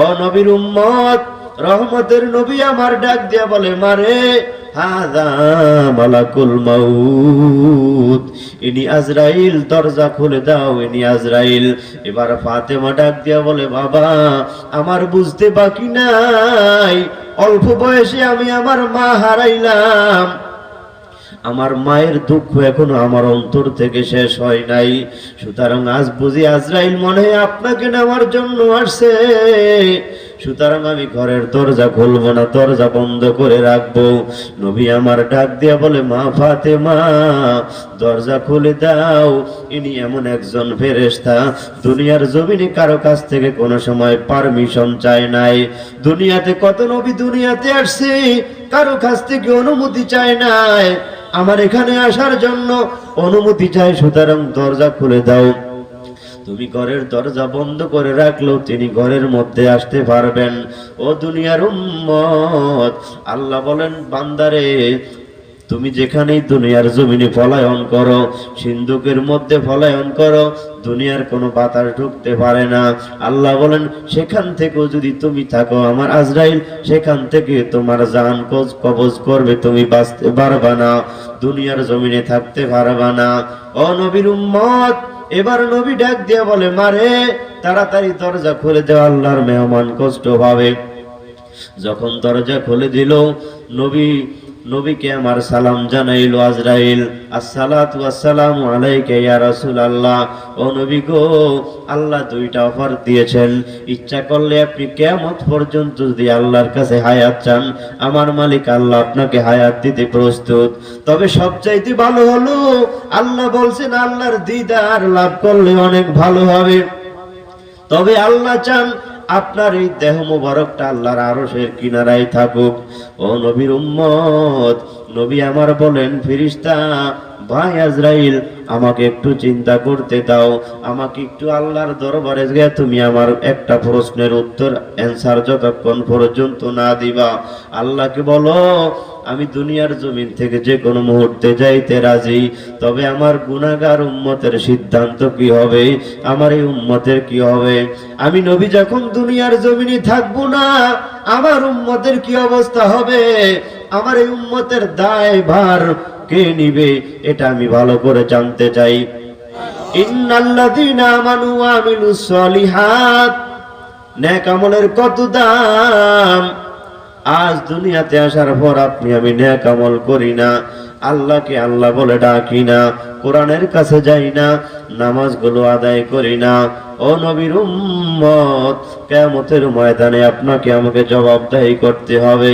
ও নবীর উম্মত, রহমতের নবী আমার ডাক দিয়া বলে, মারে আজরাইল, দরজা খুলে দাও আজরাইল। এবার ফাতেমা ডাক দিয়া বলে, বাবা, আমার বুঝতে বাকি নাই, অল্প বয়সে আমি আমার মা হারাইলাম। আমার মায়ের দুঃখ এখনও আমার অন্তর থেকে শেষ হয় নাই। সুতরাং আজ বুঝি আজরাইল মনে আপনাকে নেওয়ার জন্য আসছে। সুতরাং আমি ঘরের দরজা খুলবো না, দরজা বন্ধ করে রাখব। নবী আমার ডাক দিয়া বলে, মা ফাতে মা দরজা খুলে দাও। ইনি এমন একজন ফেরেশতা। দুনিয়ার জমিনে কারও কাছ থেকে কোনো সময় পারমিশন চায় নাই। দুনিয়াতে কত নবী দুনিয়াতে আসছে, কারও কাছ থেকে অনুমতি চায় নাই। আমার এখানে আসার জন্য অনুমতি চাই, সুতরাং দরজা খুলে দাও। তুমি ঘরের দরজা বন্ধ করে রাখলেও তিনি ঘরের মধ্যে আসতে পারবেন। ও দুনিয়ার উম্মত, আল্লাহ বলেন, বান্দারে তুমি যেখানেই দুনিয়ার জমিনে ফলায়ন করো, সিন্ধুকের মধ্যে ফলায়ন করো, দুনিয়ার কোনো বাতাস ঢুকতে পারে না। আল্লাহ বলেন, সেখান থেকেও যদি তুমি থাকো আমার আজরাইল, সেখান থেকে তোমার জান কবজ করবে, তুমি বাঁচতে পারবা না, দুনিয়ার জমিনে থাকতে পারবা না। ও নবীর উম্মত, এবার নবী ডাক দিয়ে বলে, মারে, তাড়াতাড়ি দরজা খুলে দেওয়া আল্লাহর মেহমান কষ্ট পাবে। যখন দরজা খুলে দিল, নবী নবীকে আমার সালাম জানাইল আজরাইল, আসসালাতু আসসালামু আলাইকা ইয়া রাসূলুল্লাহ। ও নবী গো, আল্লাহ দুইটা অফার দিয়েছেন। ইচ্ছা করলে আপনি কিয়ামত পর্যন্ত যদি আল্লাহর কাছে হায়াত চান, আমার মালিক আল্লাহ আপনাকে হায়াত দিতে প্রস্তুত। তবে সবচাইতে ভালো হলো, আল্লাহ বলছেন, আল্লাহর দিদার লাভ করলে অনেক ভালো হবে। তবে আল্লাহ চান আপনার এই দেহ মোবারকটা আল্লাহর আরশের কিনারায় থাকুক। ও নবীর উম্মত, নবী আমার বলেন ফিরিস্তা ভাই আজরাইল আমাকে একটু চিন্তা করতে দাও। আমাকে একটু আল্লাহর দরবারে গিয়ে তুমি আমার একটা প্রশ্নের উত্তর অ্যান্সার যতক্ষণ পর্যন্ত না দিবা। আল্লাহকে বলো, আমি দুনিয়ার জমিন থেকে যে কোনো মুহূর্তে যাইতে রাজি, তবে আমার গুনাহগার উম্মতের সিদ্ধান্ত কি হবে? আমার এই উম্মতের কি হবে? আমি নবী যখন দুনিয়ার জমিনে থাকব না, আমার উম্মতের কি অবস্থা হবে? আমার এই উম্মতের দায় ভার কে নিবে এটা আমি ভালো করে জানতে চাই। কত দাম? আজ দুনিয়াতে আসার পর আপনি আমি করি না, আল্লাহকে আল্লাহ বলে ডাকি না। কোরআনের কাছে যাই না, নামাজগুলো আদায় করি না। ও নবীর উম্মত কেমতের ময়দানে আপনাকে আমাকে জবাবদাহি করতে হবে।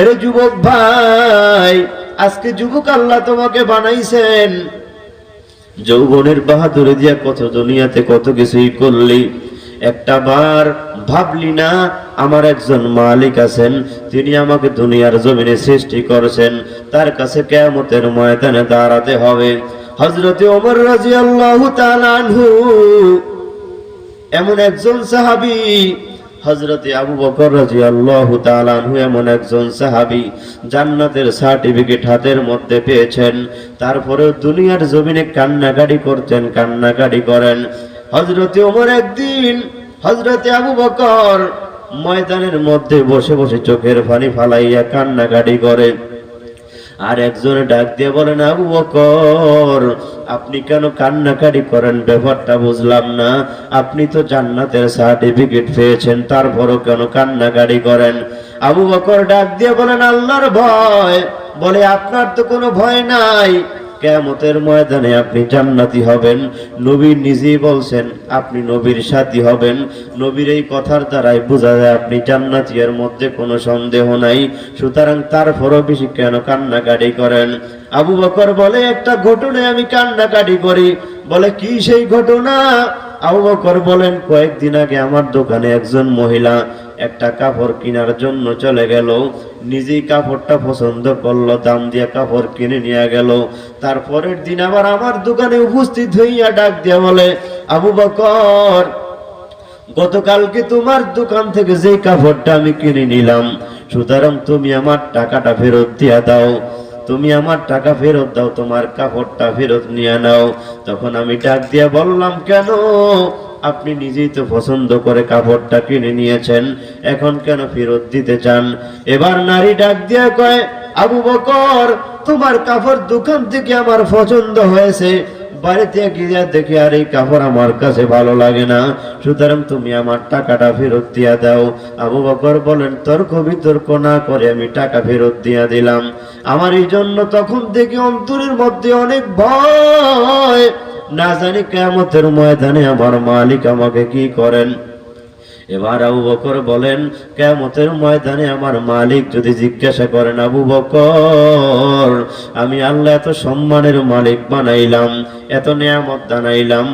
এর যুবক ভাই, আজকে যুবক আল্লাহ তোমাকে বানাইছেন। যৌবনের বাহাদুরে দিয়া কত দুনিয়াতে কত কিছুই করলি। একটা বার ভাবলি না, আমার একজন মালিক আছেন, তিনি আমাকে দুনিয়ার জমিনে সৃষ্টি করেছেন, তার কাছে কেমতের ময়দানে দাঁড়াতে হবে। হজরতে ওমর রাজি আল্লাহ এমন একজন সাহাবি হজরতে আবু বকর রাজি আল্লাহ তালানহু এমন একজন সাহাবি, জান্নাতের সার্টিফিকেট হাতের মধ্যে পেয়েছেন, তারপরেও দুনিয়ার জমিনে কান্নাকাটি করতেন, কান্নাকাটি করেন। হজরতে ওমর একদিন হজরতে আবু বকর ময়দানের মধ্যে বসে বসে চোখের পানি ফালাইয়া কান্নাকাটি করে। আর একজনে ডাক দিয়ে বলেন, আবু বকর, আপনি কেন কান্নাকাটি করেন? ব্যাপারটা বুঝলাম না। আপনি তো জান্নাতের সার্টিফিকেট পেয়েছেন, তারপরও কেন কান্নাকাটি করেন? আবু বকর ডাক দিয়ে বলেন, আল্লাহর ভয়। বলে, আপনার তো কোনো ভয় নাই। কেমতের ময়দানে আপনি জান্নাতি হবেন। নবী নিজেই বলছেন, আপনি নবীর সাথী হবেন। নবীর এই কথার দ্বারাই বোঝা যায় আপনি জান্নাতি এর মধ্যে কোনো সন্দেহ নাই। সুতরাং তারপরও বেশি কেন কান্নাকাটি করেন? আবু বকর বলে, একটা ঘটনায় আমি কান্নাকাটি করি। বলে, কি সেই ঘটনা? আবু বকর বলেন, কয়েকদিন আগে আমার দোকানে একজন মহিলা একটা কাপড় কেনার জন্য চলে গেল। নিজেই কাপড়টা পছন্দ করল, দাম দিয়ে কাপড় কিনে নিয়ে গেল। তারপরের দিন আবার আমার দোকানে উপস্থিত হইয়া ডাক দিয়া বলে, আবু বকর, গতকালকে তোমার দোকান থেকে যে কাপড়টা আমি কিনে নিলাম, সুতরাং তুমি আমার টাকাটা ফেরত দিয়া দাও। তুমি আমার টাকা ফেরত দাও, তোমার কাপড়টা ফেরত নিয়ে নাও। তখন আমি ডাক দিয়া বললাম, কেন? আপনি নিজেই তো পছন্দ করে কাপড়টা কিনে নিয়েছেন, এখন কেন ফেরত দিতে চান? এবার নারী ডাক দিয়া কয়, আবু বকর, তোমার কাপড় দোকান থেকে আমার পছন্দ হয়েছে। বাড়িতে গিয়ে আর এই কাপড় আমার কাছে ভালো লাগে না। সুতরাং তুমি আমার টাকাটা ফেরত দিয়া দাও। আবু বকর বলেন, তর্ক বিতর্ক না করে আমি টাকা ফেরত দিয়া দিলাম। আমার এই জন্য তখন থেকে অন্তরের মধ্যে অনেক ভয়। না জানি কেমতের ময়দানে আমার মালিক আমাকে কি করেন। এবার আবু বকর বলেন কেমতের ময়দানে আমার মালিক যদি জিজ্ঞাসা করেন, আবু বকর, আমি আল্লাহ এত সম্মানের মালিক বানাইলাম, এত নিয়ামত দানাইলাম,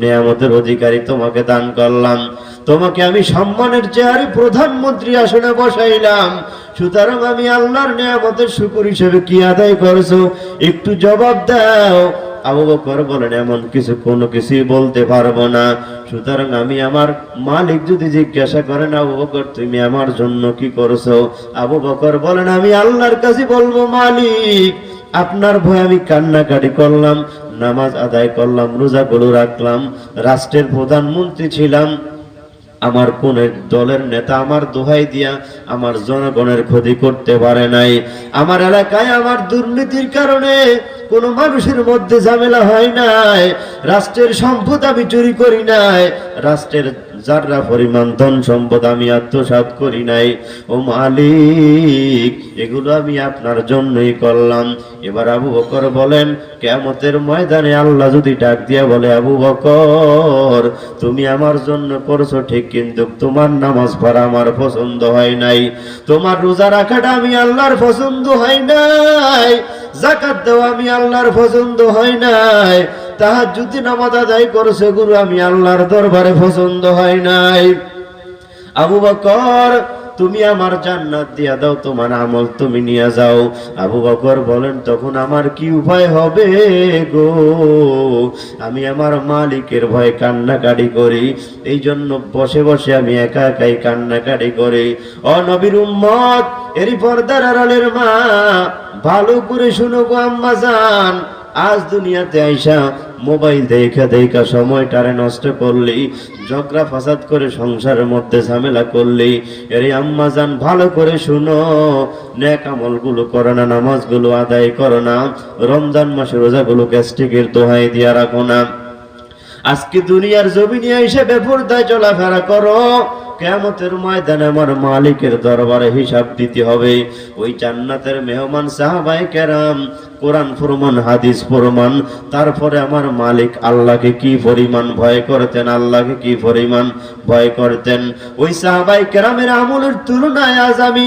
নিয়ামতের অধিকারী তোমাকে দান করলাম, তোমাকে আমি সম্মানের চেয়ারে প্রধানমন্ত্রী আসনে বসাইলাম, সুতরাং আমি আল্লাহর নিয়ামতের শুকুর হিসেবে কি আদায় করছ? একটু জবাব দাও। আবু বকর বলেন, এমন কিছু কোনো কিছুই বলতে পারব না। সুতরাং আমি আমার মালিক যদি জিজ্ঞাসা করেন, আবু বকর, তুমি আমার জন্য কি করছ? আবু বকর বলেন, আমি আল্লাহর কাছে বলব, মালিক, আপনার ভয় আমি কান্নাকাটি করলাম, নামাজ আদায় করলাম, রোজাগুলো রাখলাম, রাষ্ট্রের প্রধানমন্ত্রী ছিলাম আমার কোন দলের নেতা আমার দোহাই দিয়া আমার জনগণের ক্ষতি করতে পারে নাই। আমার এলাকায় আমার দুর্নীতির কারণে কোন মানুষের মধ্যে ঝামেলা হয় নাই। রাষ্ট্রের সম্পদ আমি চুরি করি নাই। রাষ্ট্রের যাররা পরিমাণ ধন সম্পদ আমি আত্মসাৎ করি নাই, ও মালিক, এগুলো আমি আপনার জন্যই করলাম। এবার আবু বকর বলেন কেমতের ময়দানে আল্লাহ যদি ডাক দিয়া বলে, আবু বকর, তুমি আমার জন্য করছ ঠিক, কিন্তু তোমার নামাজ পড়া আমার পছন্দ হয় নাই। তোমার রোজা রাখাটা আমি আল্লাহর পছন্দ হয় নাই। জাকাত দেওয়া আমি আল্লাহর পছন্দ হয় নাই। তাহার যদি নামাজ আদায় করছে গুরু আমি আল্লাহর দরবারে পছন্দ হয় নাই। আবু বকর, তুমি আমার জান্নাত দিয়া দাও, তোমার আমল তুমি নিয়ে যাও। আবু বকর বলেন, তখন আমার কি উপায় হবে গো? আমি আমার মালিকের ভয়ে কান্নাকাটি করি এই জন্য বসে বসে আমি একা একাই কান্নাকাটি করি। ও নবীর উম্মত, এরই পর্দার আড়ালের মা, ভালো করে শুনো গো আম্মা জান। আজ দুনিয়াতে আইসা মোবাইল দেখা দেখা সময়টারে নষ্ট করলি, ঝগড়া ফাসাদ করে সংসারের মধ্যে ঝামেলা করলি। এরে আম্মা জান, ভালো করে শুনো, নেক আমলগুলো করো না নামাজগুলো আদায় করো না, রমজান মাসে রোজা রোজাগুলো গ্যাস্ট্রিকের দোহাই দিয়া রাখো না। আজকে দুনিয়ার জমিনে এসে বেপরদায় চলাফেরা করো কেমতের ময়দানে আমার মালিকের দরবারে হিসাব দিতে হবে। ওই জান্নাতের মেহমান সাহাবাই কেরাম, কোরআন ফরমান, হাদিস ফরমান, তারপরে আমার মালিক আল্লাহকে কি পরিমাণ ভয় করতেন, আল্লাহকে কি পরিমাণ ভয় করতেন। ওই সাহাবাই কেরামের আমলের তুলনায় আজ আমি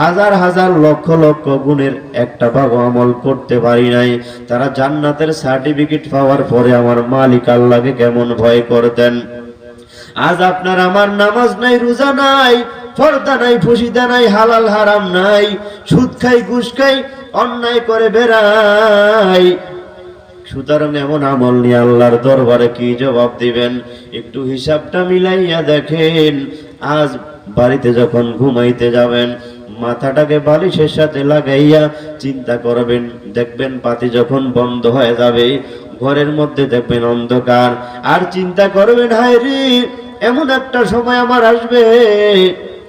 হাজার হাজার লক্ষ লক্ষ গুণের একটা ভাগ আমল করতে পারি নাই। তারা জান্নাতের সার্টিফিকেট পাওয়ার পরে আমার মালিক আল্লাহকে কেমন ভয় করতেন? আজ আপনার আমার নামাজ নাই, রোজা নাই, পর্দা নাই ফসিদা নাই, হালাল হারাম নাই, সুদ খাই, ঘুষ খাই, অন্যায় করে বেড়াই। সুতরাং এমন আমল নিয়ে আল্লাহর দরবারে কি জবাব দিবেন? একটু হিসাবটা মিলাইয়া দেখেন। আজ বাড়িতে যখন ঘুমাইতে যাবেন, মাথাটাকে বালিশের সাথে লাগাইয়া চিন্তা করবেন। দেখবেন পাতি যখন বন্ধ হয়ে যাবে, ঘরের মধ্যে দেখবেন অন্ধকার। আর চিন্তা করবেন, হায় রে! এমন একটা সময় আমার আসবে,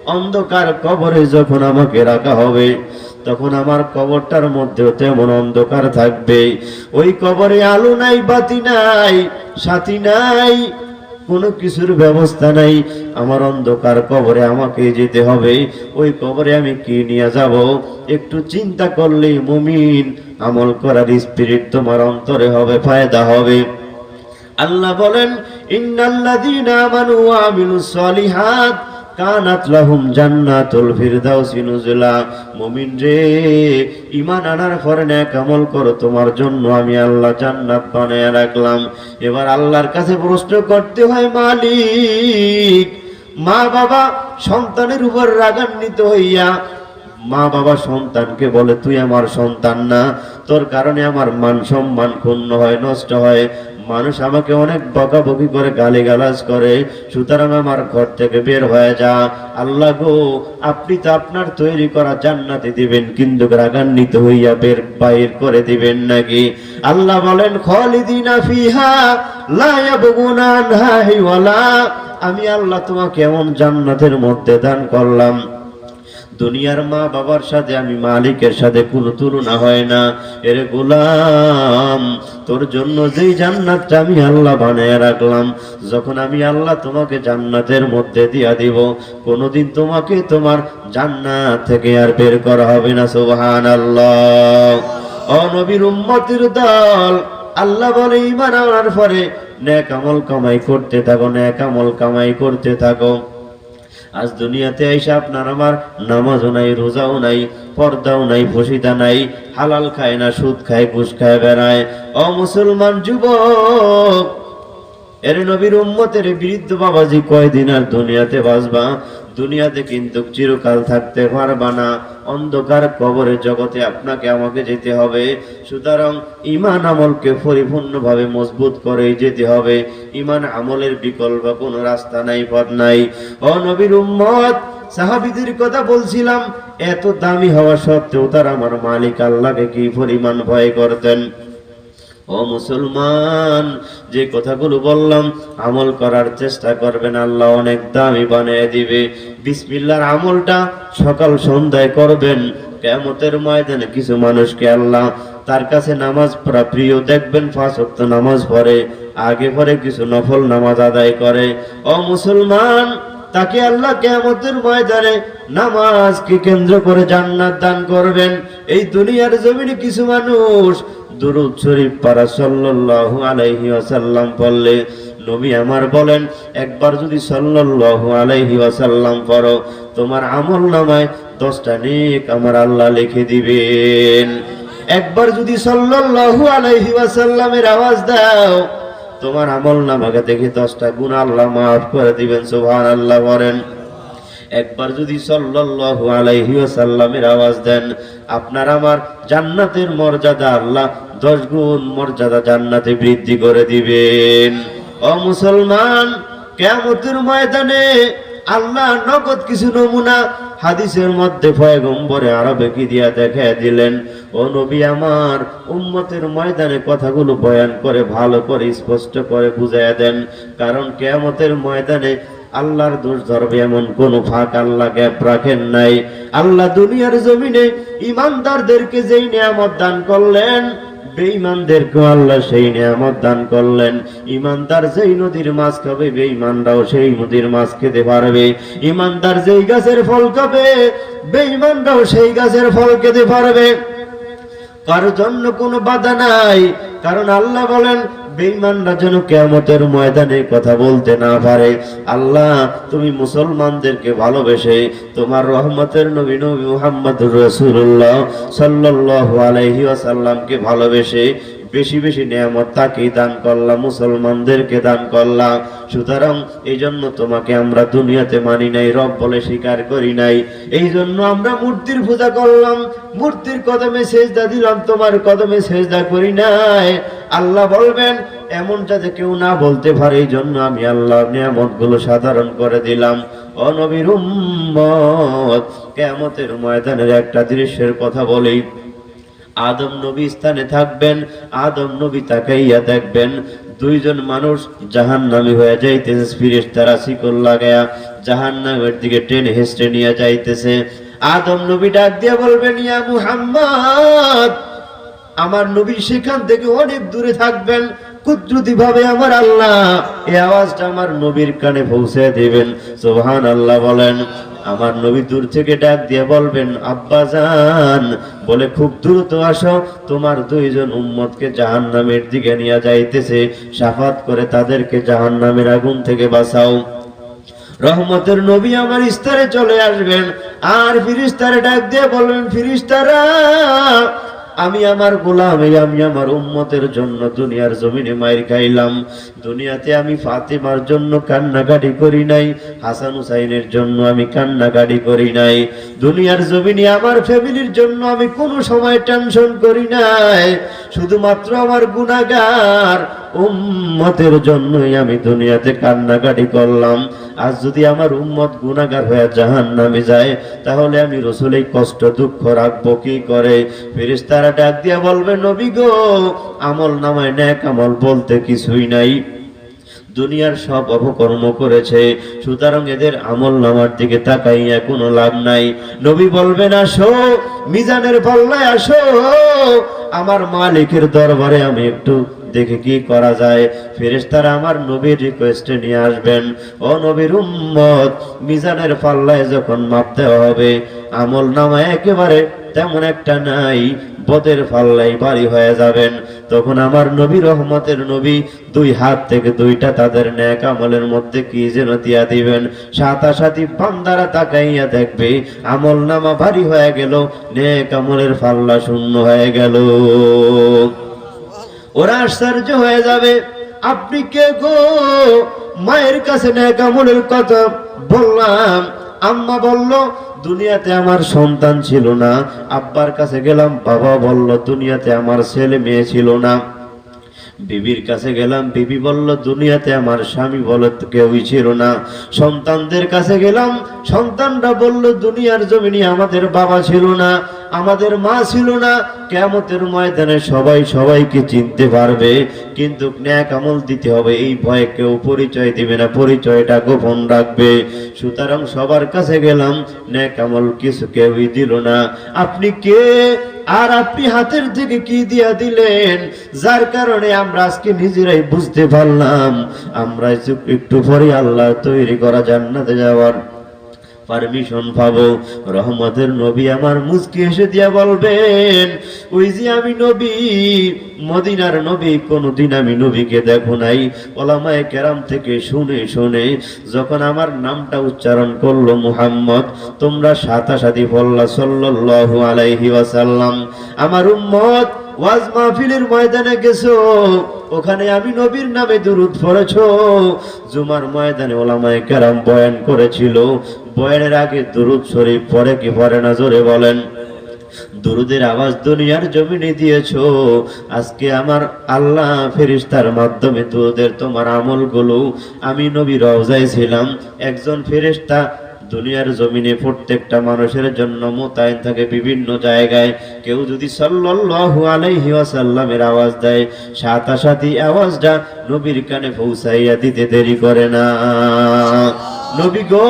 অন্ধকার কবরে যখন আমাকে রাখা হবে, তখন আমার কবরটার মধ্যেও তেমন অন্ধকার থাকবে। ওই কবরে আলো নাই, বাতি নাই সাথী নাই, কোনো কিছুর ব্যবস্থা নাই। আমার অন্ধকার কবরে আমাকে যেতে হবে। ওই কবরে আমি কি নিয়ে যাব? একটু চিন্তা করলেই মুমিন আমল করার স্পিরিট তোমার অন্তরে হবে, ফায়দা হবে। আল্লাহ বলেন ইন্নাল্লাযীনা রে আনার করো, তোমার জন্য আমি আল্লাহ জান্নাত বানায় রাখলাম। এবার আল্লাহর কাছে প্রশ্ন করতে হয়, মালিক, মা বাবা সন্তানের উপর রাগান্বিত হইয়া, মা বাবা সন্তানকে বলে, তুই আমার সন্তান না, তোর কারণে আমার মান সম্মান ক্ষুণ্ণ হয়, নষ্ট হয়। মানুষ আমাকে অনেক বকাবকি করে, গালিগালাজ করে। সুতরাং আমার ঘর থেকে বের হয়ে যা। আল্লাহ গো, আপনি তো আপনার তৈরি করা জান্নাতে দিবেন, কিন্তু রাগান্বিত হইয়া বের, বাইর করে দিবেন নাকি? আল্লাহ বলেন, খালিদিনা ফিহা লা ইয়াবগুনা আনহা আমি আল্লাহ তোমাকে এমন জান্নাতের মধ্যে দান করলাম। দুনিয়ার মা বাবার সাথে আমি মালিকের সাথে কোনো তুলনা হয় না। এর গোলাম, তোর জন্য যেই জান্নাতটা আমি আল্লাহ বানিয়ে রাখলাম, যখন আমি আল্লাহ তোমাকে জান্নাতের মধ্যে দিয়া দিব, কোনোদিন তোমাকে তোমার জান্নাত থেকে আর বের করা হবে না সুবহান আল্লাহ অনবীর উম্মতির দল, আল্লাহ বলে ইমান আনার পরে ন্যাক আমল কামাই করতে থাকো ন্যাক আমল কামাই করতে থাকো। আজ দুনিয়াতে এসে আপনার আমার নামাজও নাই, রোজাও নাই, পর্দাও নাই ফসিদা নাই, হালাল খায় না, সুদ খায়, ঘুষ খায়, বেড়ায়। অ মুসলমান যুবক, এর নবীর উম্মতের বৃদ্ধ বাবাজি কয়দিন আর দুনিয়াতে বাঁচবা? দুনিয়াতে কিন্তু চিরকাল থাকতে পারবা না। অন্ধকার কবরের জগতে আপনাকে, আমাকে যেতে হবে। সুতরাং ইমান আমলকে পরিপূর্ণভাবে মজবুত করে যেতে হবে। ইমান আমলের বিকল্প কোনো রাস্তা নাই, পথ নাই। ও নবীর উম্মত, সাহাবিদের কথা বলছিলাম, এত দামি হওয়া সত্ত্বেও তারা আমার মালিক, আল্লাহকে কি পরিমাণ ভয় করতেন? ও মুসলমান, যে কথাগুলো বললাম, আমল করার চেষ্টা করবেন, আল্লাহ অনেক দামি বানিয়ে দিবে। বিসমিল্লার আমলটা সকাল সন্ধ্যায় করবেন কেমতের ময়দানে কিছু মানুষকে আল্লাহ তার কাছে নামাজ পড়া প্রিয় দেখবেন, পাঁচ ওয়াক্ত নামাজ পড়ে, আগে পরে কিছু নফল নামাজ আদায় করে। ও মুসলমান, তাকে আল্লাহ কেমতের ময়দানে নামাজকে কেন্দ্র করে জান্নাত দান করবেন। এই দুনিয়ার জমিনে কিছু মানুষ দুরুদ শরীফ পারা সাল্লাল্লাহু আলাইহি ওয়াসাল্লাম পড়লে নবী আমার বলেন, একবার যদি সাল্লাল্লাহু আলাইহি ওয়াসাল্লাম পড়ো, তোমার আমল নামায় দশটা নেক আমার আল্লাহ লিখে দিবেন। একবার যদি সাল্লাল্লাহু আলাইহি ওয়াসাল্লামের আওয়াজ দাও, তোমার আমল নামাকে দেখে দশটা গুণ আল্লাহ মাফ করে দিবেন, সুবহানাল্লাহ বলেন। একবার যদি সাল্লাল্লাহু আলাইহি ওয়াসাল্লামের আওয়াজ দেন, আপনার আমার জান্নাতের মর্যাদা আল্লাহ দশ গুণ মর্যাদা জান্নাতে বৃদ্ধি করে দিবেন। ও মুসলমান, কেয়ামতের ময়দানে আল্লাহ নগদ কিছু নমুনা হাদিসের মধ্যে পয়গম্বরে আরবে কি দিয়া দেখা দিলেন, ও নবী আমার, উম্মতের ময়দানে কথাগুলো বয়ান করে, ভালো করে, স্পষ্ট করে বুঝাইয়া দেন। কারণ কেয়ামতের ময়দানে আল্লাহর দোষ ধরবে এমন কোন ফাঁক আল্লাহ গ্যাপ রাখেন নাই। আল্লাহ দুনিয়ার জমিনে ইমানদারদেরকে যেই নিয়ামত দান করলেন বেঈমানদেরকে আল্লাহ সেই নিয়ামত দান করলেন। ইমানদার যেই নদীর মাছ খাবে, বেঈমানরাও সেই নদীর মাছ খেতে পারবে। ইমানদার যেই গাছের ফল খাবে, বেঈমানরাও সেই গাছের ফল খেতে পারবে। কারোর জন্য কোনো বাধা নাই। কারণ আল্লাহ বলেন বেঈমানরা যেন কেয়ামতের ময়দানে কথা বলতে না পারে। আল্লাহ, তুমি মুসলমানদেরকে ভালোবেসে তোমার রহমতের নবী নবী মুহাম্মদুর রাসূলুল্লাহ সাল্লাল্লাহু আলাইহি ওয়াসাল্লামকে ভালোবেসে বেশি বেশি নিয়ামত তাকেই দান করলাম, মুসলমানদেরকে দান করলাম। সুতরাং এই জন্য তোমাকে আমরা দুনিয়াতে মানি নাই, রব বলে স্বীকার করি নাই। এই জন্য আমরা মূর্তির পূজা করলাম, মূর্তির কদমে সেজদা দিলাম, তোমার কদমে সেজদা করি নাই। আল্লাহ বলবেন এমন যাতে কেউ না বলতে পারে এই জন্য আমি আল্লাহ নিয়ামতগুলো সাধারণ করে দিলাম। অনবীর কেমতের ময়দানের একটা দৃশ্যের কথা বলি আদম নবী স্থানে থাকবেন, আদম নবী তাকাইয়া দেখবেন, দুইজন মানুষ জাহান নামি হয়ে যাইতেছে তারা শিকল লাগায়া জাহান নামের দিকে টেনে হেসটে নিয়ে যাইতেছে। আদম নবী ডাক দিয়া বলবেন, ইয়া মুহাম্মদ, আমার নবী সেখান থেকে অনেক দূরে থাকবেন কুদরতি ভাবে আমার আল্লাহ। এই আওয়াজটা আমার নবীর কানে পৌঁছে দিবেন। সোহান আল্লাহ বলেন। আমার নবী দূর থেকে ডাক দিয়ে বলবেন, আব্বা জান, বলে, খুব দ্রুত আসো, তোমার দুইজন উম্মতকে জাহান নামের দিকে নিয়ে যাইতেছে, সাফাত করে তাদেরকে জাহান নামের আগুন থেকে বাঁচাও। রহমতের নবী আমার ইস্তারে চলে আসবেন, আর ফিরিস্তারে ডাক দিয়ে বলবেন, ফিরিস্তারা আমি আমার গোলাম, এই আমি আমার উম্মতের জন্য দুনিয়ার জমিনে মায়ের খাইলাম। দুনিয়াতে আমি ফাতেমার জন্য কান্নাকাটি করি নাই, হাসান হুসাইনের জন্য আমি কান্নাকাটি করি নাই। দুনিয়ার জমিনে আমার ফ্যামিলির জন্য আমি কোনো সময় টেনশন করি নাই। শুধুমাত্র আমার গুনাহগার উম্মতের জন্যই আমি দুনিয়াতে কান্নাকাটি করলাম। আজ যদি আমার উম্মত গুনাহগার হয়ে জাহান নামে যায়, তাহলে আমি রসুল এই কষ্ট দুঃখ রাখব কি করে? ফেরেশতারা ডাক দিয়া বলবে, নবী গো, আমল নামায় ন্যাক আমল বলতে কিছুই নাই। দুনিয়ার সব অপকর্ম করেছে, সুতরাং এদের আমল নামার দিকে তাকাইয়া কোনো লাভ নাই। নবী বলবেন আসো, মিজানের পাল্লায় আসো। আমার মালিকের দরবারে আমি একটু দেখে কি করা যায়? ফেরেশতারা আমার নবীর রিকোয়েস্টে নিয়ে আসবেন। ও নবীর উম্মত, মিজানের পাল্লায় যখন মাপতে হবে, আমল নামা একেবারে তেমন একটা নাই, বদের পাল্লাই বাড়ি হয়ে যাবেন। তখন আমার নবী রহমতের নবী দুই হাত থেকে দুইটা তাদের ন্যাক আমলের মধ্যে কি যেন দিয়া দিবেন? সাতাসাতি বান্দারা তাকাইয়া দেখবে, আমল নামা ভারী হয়ে গেল, নেক আমলের পাল্লা শূন্য হয়ে গেল। ওরা আশ্চর্য হয়ে যাবে। আপনি কে গো? মায়ের কাছে ন্যাক কথা বললাম। আম্মা বলল, দুনিয়াতে আমার সন্তান ছিল না। আব্বার কাছে গেলাম, বাবা বলল, দুনিয়াতে আমার ছেলে মেয়ে ছিল না। বিবির কাছে গেলাম, বিবি বলল, দুনিয়াতে আমার স্বামী বলে কেউই ছিল না। সন্তানদের কাছে গেলাম, সন্তানরা বলল, দুনিয়ার জমিনে আমাদের বাবা ছিল না, আমাদের মা ছিল না। কেমতের ময়দানে সবাই সবাইকে চিনতে পারবে, কিন্তু ন্যাক আমল দিতে হবে, এই ভয়ে কেউ পরিচয় দিবে না, পরিচয়টা গোপন রাখবে। সুতরাং সবার কাছে গেলাম, ন্যাক আমল কিছু কেউই দিল না। আপনি কে? আর আপনি হাতের দিকে কি দিয়া দিলেন? যার কারণে আমরা আজকে নিজেরাই বুঝতে পারলাম আমরা একটু- পরে আল্লাহ তৈরি করা জান্নাতে যাওয়ার পারমিশন পাবো। রহমতের নবী আমার মুসকি এসে দিয়া বলবেন, ওই যে আমি নবী, মদিনার নবী, কোনদিন আমি নবীকে দেখো নাই। ওলামায়ে কেরাম থেকে শুনে শুনে যখন আমার নামটা উচ্চারণ করল মুহাম্মদ, তোমরা সাতাসাতি বললা সাল্লাল্লাহু আলাইহি ওয়াসাল্লাম, আমার উম্মত, ওয়াজ মাহফিলের ময়দানে গেছো, ওখানে আমি নবীর নামে দুরুদ পড়েছো। জুমার ময়দানে ওলামায় কেরাম বয়ান করেছিল বয়ানের আগে দুরুদ শরীফ পরে কি পড়ে না জোরে বলেন? দুরুদের আওয়াজ দুনিয়ার জমিনে দিয়েছ, আজকে আমার আল্লাহ ফেরিস্তার মাধ্যমে দুরুদের তোমার আমলগুলো আমি নবী রওজায় ছিলাম। একজন ফেরিস্তা দুনিয়ার জমিনে প্রত্যেকটা মানুষের জন্য মোতায়েন থাকে বিভিন্ন জায়গায়। কেউ যদি সাল্লাল্লাহু আলাইহি ওয়াসাল্লামের আওয়াজ দেয় সাতাসাতি আওয়াজটা নবীর কানে পৌঁছাইয়া দিতে দেরি করে না। নবী গো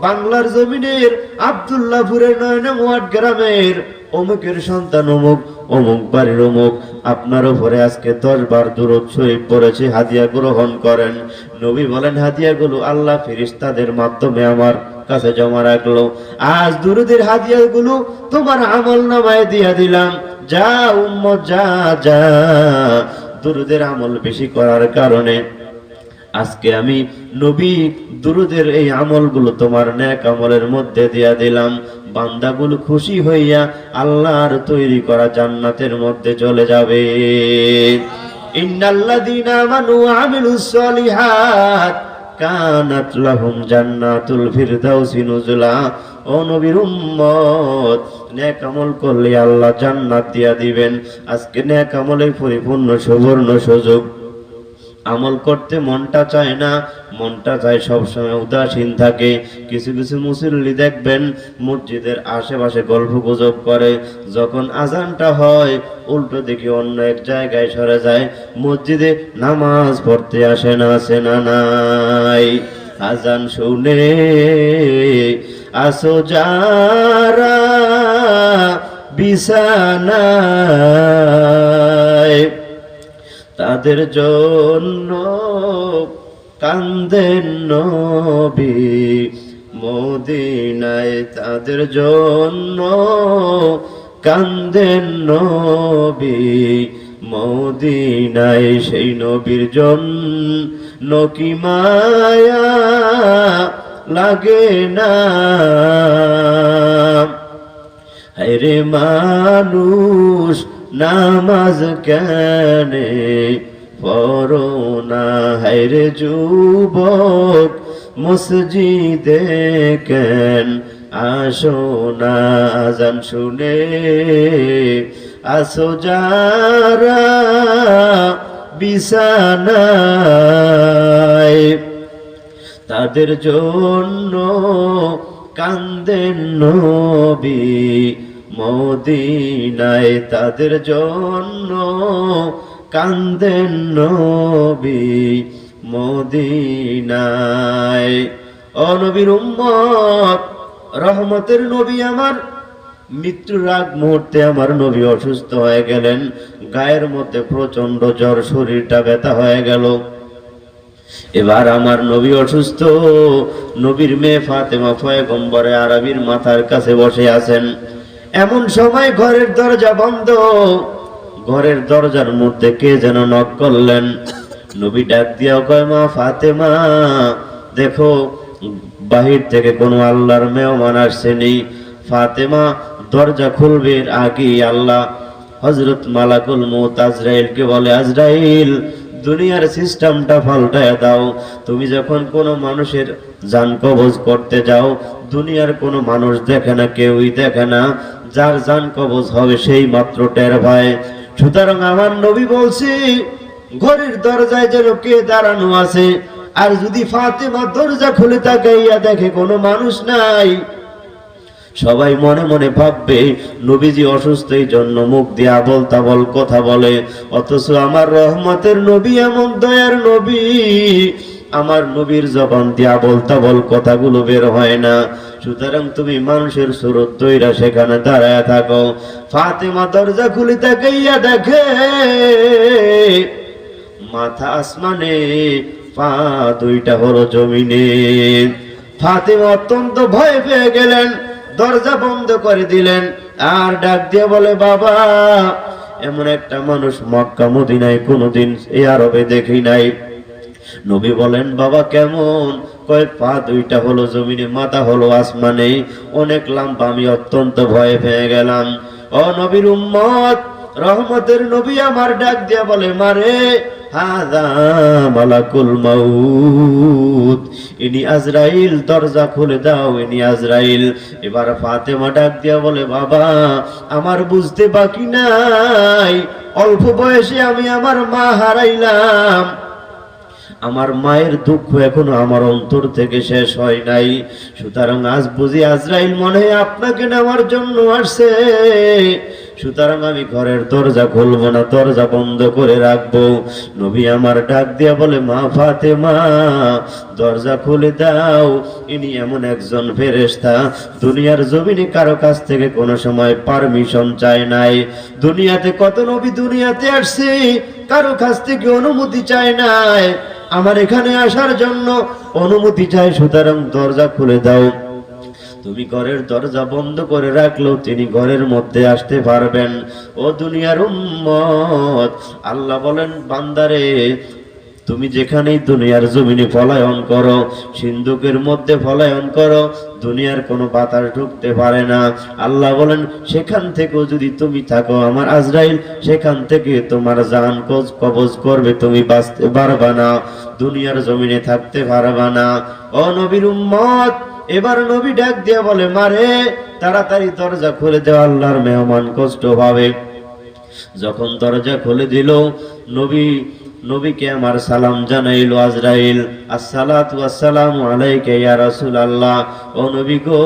বাংলার জমিনের আবদুল্লাহপুরের নয়না ওয়ার্ড গ্রামের অমুকের সন্তান অমুক অমুক বাড়ির অমুক। আপনার উপরে আজকে দশ বার দূরত পড়েছে, হাদিয়া গ্রহণ করেন। নবী বলেন, হাদিয়াগুলো আল্লাহ ফিরিস্তাদের মাধ্যমে আমার কাছে জমা রাখল। আজ দুরুদের হাদিয়াগুলো তোমার আমল নামায় দিয়া দিলাম। যা উম্মত, যা যা। দুরুদের আমল বেশি করার কারণে আজকে আমি নবী দুরুদের এই আমলগুলো তোমার ন্যাক আমলের মধ্যে দিয়া দিলাম। বান্দাগুলো খুশি হইয়া আল্লাহর তৈরি করা জান্নাতের মধ্যে চলে যাবে। ইন্নাল্লাযীনা আমানু আমিলুস সলিহাত কানাত লাহুম জান্নাতুল ফিরদাউসি নুজুলা। ও নবীর উম্মত আমল করলে আল্লাহ জান্নাত দিয়া দিবেন। আজকে নেক আমলের পরিপূর্ণ সুবর্ণ সুযোগ। আমল করতে মনটা চায় না, মনটা চায় সবসময় উদাসীন থাকে। কিছু কিছু মুসল্লি দেখবেন মসজিদের আশেপাশে গল্প গুজব করে, যখন আজানটা হয়, উল্টো দিকে অন্য এক জায়গায় সরে যায়, মসজিদে নামাজ পড়তে আসে না আসে না, নাই। আজান শুনে, আসো যারা বিছানায় তাদের জন্য কান্দেন নবী। মদিনায় তাদের জন্য কান্দেন নবী। মদিনায় সেই নবীর জন্য কি মায়া লাগে না? হায়রে মানুষ নামাজ কেনে পড়ো না হাইরে যুবক মসজিদে কেন আসো না, আজান শুনে আসো যারা বিছানায়। তাদের জন্য কান্দেন নবী মদিনায় তাদের জন্য কান্দেন নবী মদিনায়। ও নবীর উম্মত, রহমতের নবী আমার, মৃত্যুর আগ মুহূর্তে আমার নবী অসুস্থ হয়ে গেলেন, গায়ের মধ্যে প্রচণ্ড জ্বর, শরীরটা ব্যথা হয়ে গেল। এবার আমার নবী অসুস্থ, নবীর মেয়ে ফাতেমা পয়গম্বরে আরবির মাথার কাছে বসে আছেন। এমন সময় ঘরের দরজা বন্ধ। ঘরের দরজার মধ্যে কে যেন নক করলেন। নবী ডাক দিয়া কয়, মা ফাতেমা, দেখো, বাহির থেকে কোনো আল্লাহর মেহমান আসছেনি ফাতেমা, দরজা খুলবে আগে আল্লাহ। হজরত মালাকুল মৌত আজরাইলকে বলে, আজরাইল, দুনিয়ার সিস্টেমটা পাল্টায় দাও। তুমি যখন কোনো মানুষের যান কবজ করতে যাও, দুনিয়ার কোনো মানুষ দেখে না, কেউই দেখে না। যার যান কবজ হবে সেই মাত্র টের ভাই সুতরাং আমার নবী বলছি, ঘরের দরজায় যেন কে দাঁড়ানো আছে, আর যদি ফাতেমা দরজা খুলে তাকাইয়া দেখে কোনো মানুষ নাই। সবাই মনে মনে ভাববে, নবীজি অসুস্থ এই জন্য মুখ দিয়ে আবল তাবল কথা বলে, অথচ আমার রহমতের নবী এমন দয়ার নবী। আমার নবীর জবান দিয়ে আবল তাবল কথাগুলো বের হয় না। সুতরাং তুমি মানুষের সুরত দইরা সেখানে দাঁড়ায় থাকো। ফাতেমা দরজা খুলে তাকাইয়া দেখে, মাথা আসমানে, পা দুইটা হলো জমিনে। ফাতেমা অত্যন্ত ভয় পেয়ে গেলেন, দরজা বন্ধ করে দিলেন আর ডাক দিয়ে বলে, বাবা, এমন একটা মানুষ মক্কা, মদিনায় কোনোদিন এই আরবে দেখি নাই। নবী বলেন, বাবা, কেমন? কয়, পা দুইটা হলো জমিনে, মাথা হলো আসমানে। অনেক লাম্বা আমি অত্যন্ত ভয়ে পেয়ে গেলাম। ও নবীর উম্মত, রহমতের নবী আমার ডাক দিয়া বলে, মারে আজরাইল, দরজা খুলে দাও, ইনি আজরাইল। এবার ফাতেমা ডাক দিয়া বলে, বাবা, আমার বুঝতে বাকি নাই। অল্প বয়সে আমি আমার মা হারাইলাম। আমার মায়ের দুঃখ এখনও আমার অন্তর থেকে শেষ হয় নাই। সুতরাং আজ বুঝি আজরাইল মনে হয় আপনাকে নেওয়ার জন্য আসছে। সুতরাং আমি ঘরের দরজা খুলবো না, দরজা বন্ধ করে রাখব। নবী আমার ডাক দিয়া বলে, মা ফাতে মা দরজা খুলে দাও। ইনি এমন একজন ফেরেশতা। দুনিয়ার জমিনে কারও কাছ থেকে কোনো সময় পারমিশন চায় নাই। দুনিয়াতে কত নবী দুনিয়াতে আসছে, কারও কাছ থেকে অনুমতি চায় নাই। আমার এখানে আসার জন্য অনুমতি চাই, সুতরাং দরজা খুলে দাও। তুমি ঘরের দরজা বন্ধ করে রাখলেও তিনি ঘরের মধ্যে আসতে পারবেন। ও দুনিয়ার উম্মত, আল্লাহ বলেন, বান্দারে তুমি যেখানেই দুনিয়ার জমিনে পলায়ন করো, সিন্ধুকের মধ্যে পলায়ন করো, দুনিয়ার কোনো বাতাস ঢুকতে পারে না। আল্লাহ বলেন, সেখান থেকেও যদি তুমি থাকো আমার আজরাইল, সেখান থেকে তোমার জান কবজ করবে, তুমি বাঁচতে পারবা না, দুনিয়ার জমিনে থাকতে পারবা না। ও নবীর উম্মত, এবার নবী ডাক দিয়ে বলে, মারে, তাড়াতাড়ি দরজা খুলে দেওয়া আল্লাহর মেহমান কষ্ট পাবে। যখন দরজা খুলে দিল, নবী নবীকে আমার সালাম জানাইল আজরাইল, আসসালাতু আসসালামু আলাইকা ইয়া রাসূলুল্লাহ। ও নবী গো,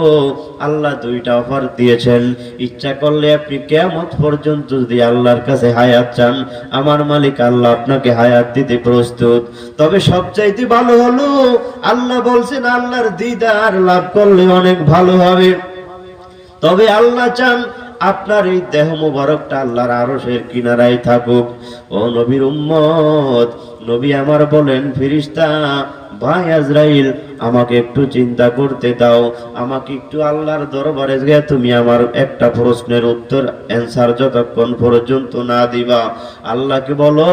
আল্লাহ দুইটা অফার দিয়েছেন। ইচ্ছা করলে আপনি কিয়ামত পর্যন্ত যদি আল্লাহর কাছে হায়াত চান, আমার মালিক আল্লাহ আপনাকে হায়াত দিতে প্রস্তুত। তবে সবচাইতে ভালো হলো, আল্লাহ বলছেন, আল্লাহর দিদার লাভ করলে অনেক ভালো হবে। তবে আল্লাহ চান আপনার এই দেহ মুবারকটা আল্লাহর আরশের কিনারায় থাকুক। ও নবীর উম্মত, নবী আমার বলেন ফিরিস্তা ভাই আজরাইল, আমাকে একটু চিন্তা করতে দাও। আমাকে একটু আল্লাহর দরবারে গিয়ে তুমি আমার একটা প্রশ্নের উত্তর অ্যান্সার যতক্ষণ পর্যন্ত না দিবা। আল্লাহকে বলো,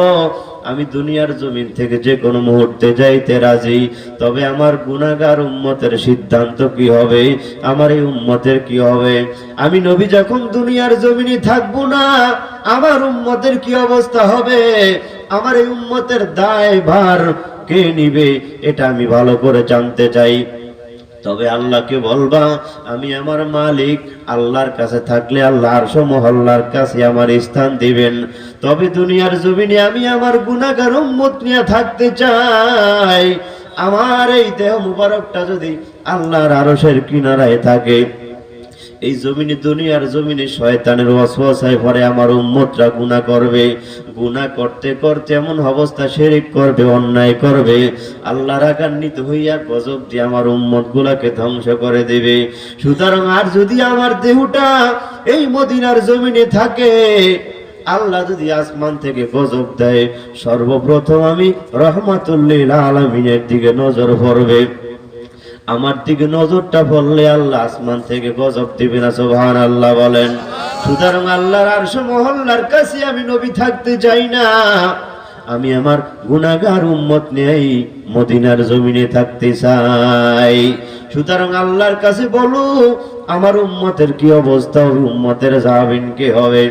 আমি দুনিয়ার জমিন থেকে যে কোনো মুহূর্তে যাইতে রাজি, তবে আমার গুনাগার উম্মতের সিদ্ধান্ত কি হবে? আমার এই উম্মতের কি হবে? আমি নবী যখন দুনিয়ার জমিনে থাকব না, আমার উম্মতের কি অবস্থা হবে? আমার এই উম্মতের দায় ভার কে নিবে, এটা আমি ভালো করে জানতে চাই। তবে আল্লাহকে বলবা, আমি আমার মালিক, আল্লাহর কাছে থাকলে আল্লাহ আরশ মহল্লার কাছে আমার স্থান দিবেন। তবে দুনিয়ার জমিনে আমি আমার গুনাহগার উম্মত নিয়ে থাকতে চাই। আমার এই দেহ মুবারকটা যদি আল্লাহর আরশের কিনারায় থাকে এই জমিনে দুনিয়ার জমিনে শয়তানের ওয়াসওয়াসায় পরে আমার উম্মতরা গুনাহ করবে। গুনাহ করতে করতে এমন অবস্থা শিরিক করবে, অন্যায় করবে। আল্লাহ রাগান্বিত হইয়া গজব দিয়ে আমার উম্মত গুলাকে ধ্বংস করে দেবে। সুতরাং আর যদি আমার দেহটা এই মদিনার জমিনে থাকে, আল্লাহ যদি আসমান থেকে গজব দেয়, সর্বপ্রথম আমি রহমাতুল্লিল আলমিনের দিকে নজর পড়বে আমার দিকে নজরটা পড়লে আল্লাহ আসমান থেকে গজব দিবে না সোভান আল্লাহ বলেন। সুতরাং আল্লাহর আরশ মহল্লার কাছে আমি নবী থাকতে চাই না। আমি আমার গুনাগার উম্মত নেই মদিনার জমিনে থাকতে চাই। সুতরাং আল্লাহর কাছে বলো, আমার উম্মতের কি অবস্থা হবে উম্মতের যাবেন কে হবে?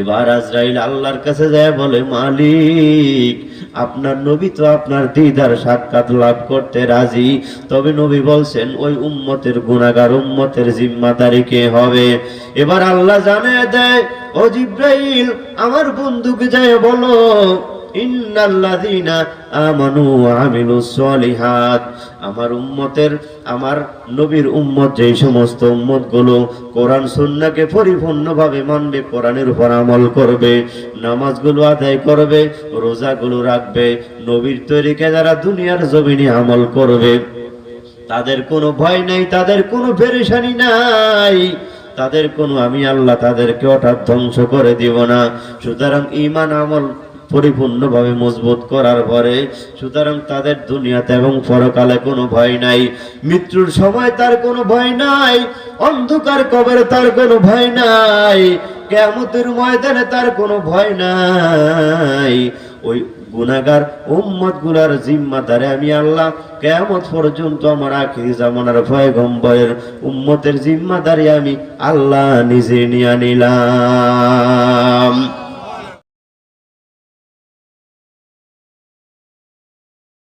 এবার আজরাইল আল্লাহর কাছে যায় বলে, মালিক আপনার নবী তো আপনার দিদার সাক্ষাৎ লাভ করতে রাজি। তবে নবী বলছেন, ওই উম্মতের গুণাগার উম্মতের জিম্মাদারি কে হবে? এবার আল্লাহ জানে দেয়, ও জিব্রাইল, আমার বন্ধুকে যায় বলো। আমার উম্মতের, আমার নবীর উম্মত যেই সমস্ত উম্মতগুলো কোরআন সুন্নাহকে পরিপূর্ণভাবে মানবে, কোরআনের উপর আমল করবে, নামাজগুলো আদায় করবে, রোজাগুলো রাখবে, নবীর তৈরিকে যারা দুনিয়ার জমিনে আমল করবে, তাদের কোনো ভয় নেই, তাদের কোনো পেরেশানি নাই। তাদের কোনো, আমি আল্লাহ তাদেরকে হঠাৎ ধ্বংস করে দিব না। সুতরাং ইমান আমল পরিপূর্ণভাবে মজবুত করার পরে সুতরাং তাদের দুনিয়াতে এবং পরকালে কোনো ভয় নাই। মৃত্যুর সময় তার কোনো ভয় নাই, অন্ধকার কবরে তার কোনো ভয় নাই কেমতের ময়দানে তার কোনো ভয় নাই। ওই গুনাগার উম্মতগুলার জিম্মাদারে আমি আল্লাহ কেমত পর্যন্ত আমার আখিরি জামানার পয়গম্বরের উম্মতের জিম্মাদারি আমি আল্লাহ নিজে নিয়ে নিলাম।